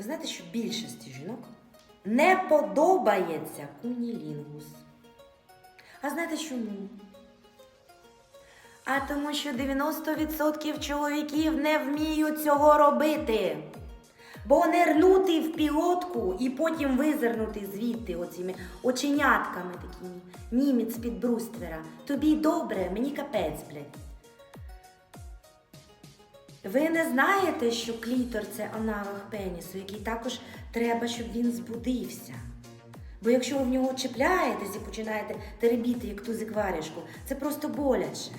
Ви знаєте, що більшості жінок не подобається кунілінгус. А знаєте чому? А тому що 90% чоловіків не вміють цього робити. Бо не рнути в пілотку і потім визирнути звідти оціми оченятками такими. Німець під бруствера. Тобі добре, мені капець, блядь. Ви не знаєте, що клітор це аналог пенісу, який також треба, щоб він збудився. Бо якщо ви в нього чіпляєтесь і починаєте теребіти, як тузик варішку, це просто боляче.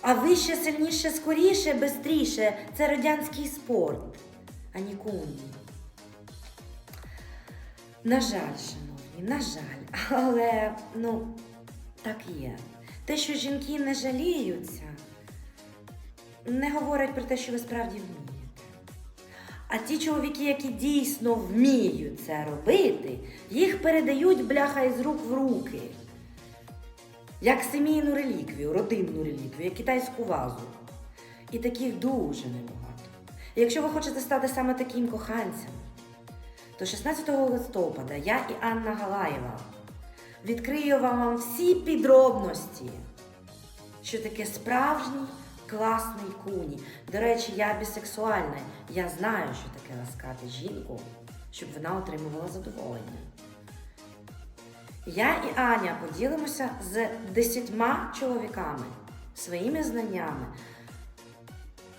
А вище, сильніше, скоріше, бистріше це радянський спорт, а не кунді. На жаль, шановні, на жаль, але ну, так є. Те, що жінки не жаліються, не говорять про те, що ви справді вмієте. А ті чоловіки, які дійсно вміють це робити, їх передають бляха із рук в руки. Як сімейну реліквію, родинну реліквію, як китайську вазу. І таких дуже небагато. І якщо ви хочете стати саме таким коханцем, то 16 листопада я і Анна Галаєва відкрию вам всі підробності, що таке справжній класний куні. До речі, я бісексуальна. Я знаю, що таке ласкати жінку, щоб вона отримувала задоволення. Я і Аня поділимося з десятьма чоловіками своїми знаннями.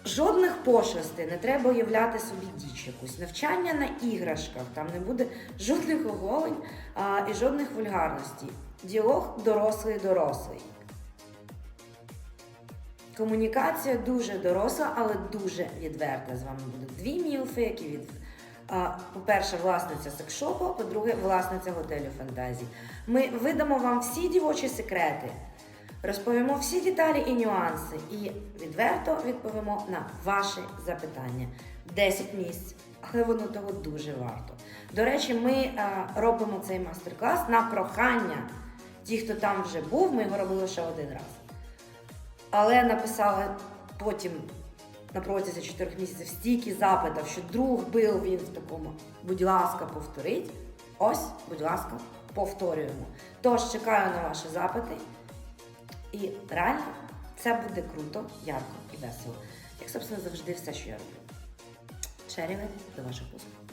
Жодних пошлостей не треба уявляти собі діч якусь. Навчання на іграшках, там не буде жодних оголень а, і жодних вульгарностей. Діалог дорослий-дорослий. Комунікація дуже доросла, але дуже відверта. З вами будуть дві мілфи, які від. По-перше, власниця секшопу, по-друге, власниця готелю фантазій. Ми видамо вам всі дівочі секрети, розповімо всі деталі і нюанси, і відверто відповімо на ваші запитання. 10 місць, але воно того дуже варто. До речі, ми робимо цей майстер-клас на прохання. Ті, хто там вже був, ми його робили лише один раз. Але написали потім на протязі 4 місяців стільки запитів, що друг був він в такому. Будь ласка, повторіть. Ось, будь ласка, повторюємо. Тож чекаю на ваші запити. І реально це буде круто, ярко і весело. Як, собственно, завжди все, що я роблю. Череве до ваших послуг.